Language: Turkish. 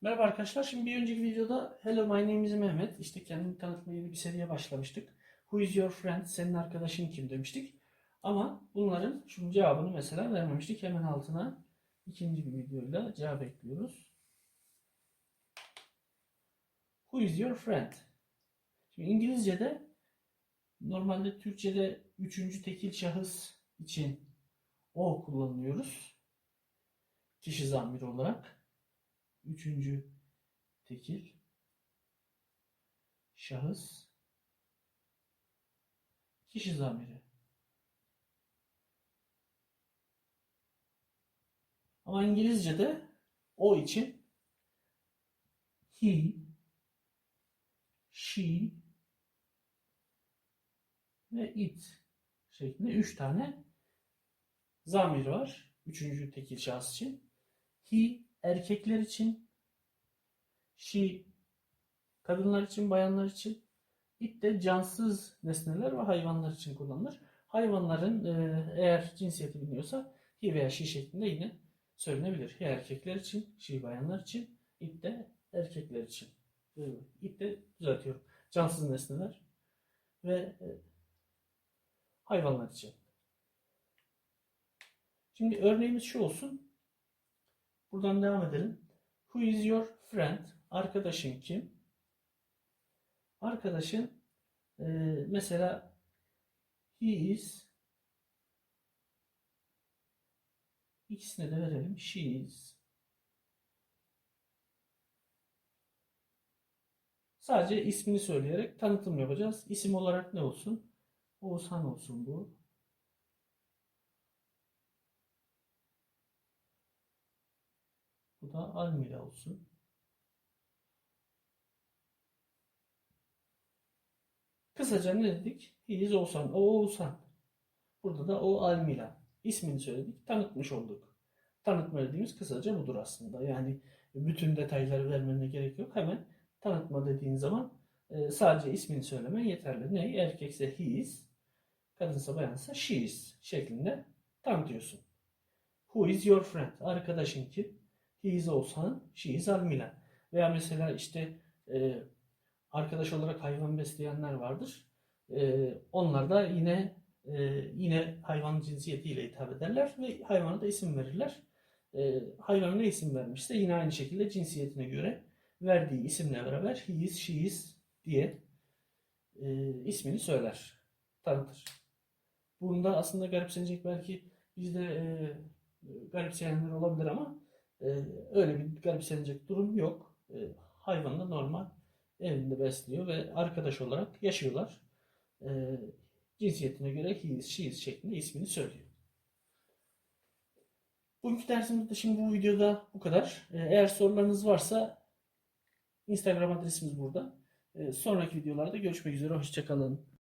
Merhaba arkadaşlar. Şimdi bir önceki videoda Hello my name is Mehmet. İşte kendimi tanıtma yeni bir seriye başlamıştık. Who is your friend? Senin arkadaşın kim demiştik. Ama bunların şunun cevabını mesela vermemiştik. Hemen altına ikinci bir videoyla cevap ekliyoruz. Who is your friend? Şimdi İngilizce'de normalde Türkçe'de üçüncü tekil şahıs için o kullanıyoruz. Kişi zamiri olarak. Üçüncü tekil şahıs kişi zamiri. Ama İngilizce'de o için he, she ve it şeklinde üç tane zamir var. Üçüncü tekil şahıs için. He erkekler için, she kadınlar için, bayanlar için, it de cansız nesneler ve hayvanlar için kullanılır. Hayvanların e, eğer cinsiyeti biliniyorsa he veya she şeklinde yine söylenebilir. He erkekler için, she bayanlar için, it de erkekler için. E, it de düzeltiyorum. Cansız nesneler ve e, hayvanlar için. Şimdi örneğimiz şu olsun. Buradan devam edelim. Who is your friend? Arkadaşın kim? Arkadaşın e, mesela he is ikisine de verelim. She is Sadece ismini söyleyerek tanıtım yapacağız. İsim olarak ne olsun? Oğuzhan olsun bu. Da Almila olsun. Kısaca ne dedik? He is Oğuzhan. O Oğuzhan. Burada da o Almila. İsmini söyledik. Tanıtmış olduk. Tanıtma dediğimiz kısaca budur aslında. Yani bütün detayları vermene gerek yok. Hemen tanıtma dediğin zaman e, sadece ismini söylemen yeterli. Ne? Erkekse he is, kadınsa bayansa she is şeklinde tanıtıyorsun. Who is your friend? Arkadaşın kim? He Oğuzhan, she is Almila. Veya mesela işte e, arkadaş olarak hayvan besleyenler vardır. E, onlar da yine e, yine hayvan cinsiyetiyle hitap ederler ve hayvana da isim verirler. E, hayvana ne isim vermişse yine aynı şekilde cinsiyetine göre verdiği isimle beraber he is, she is diye e, ismini söyler, tanıtır. Bunda aslında garipsenecek belki bizde e, garipseyenler olabilir ama e, öyle bir garipsenecek durum yok. E, hayvan da normal evinde besliyor ve arkadaş olarak yaşıyorlar. E, cinsiyetine göre he is, she is şeklinde ismini söylüyor. Bugünkü dersimizde şimdi bu videoda bu kadar. Eğer sorularınız varsa Instagram adresimiz burada. Sonraki videolarda görüşmek üzere. Hoşçakalın.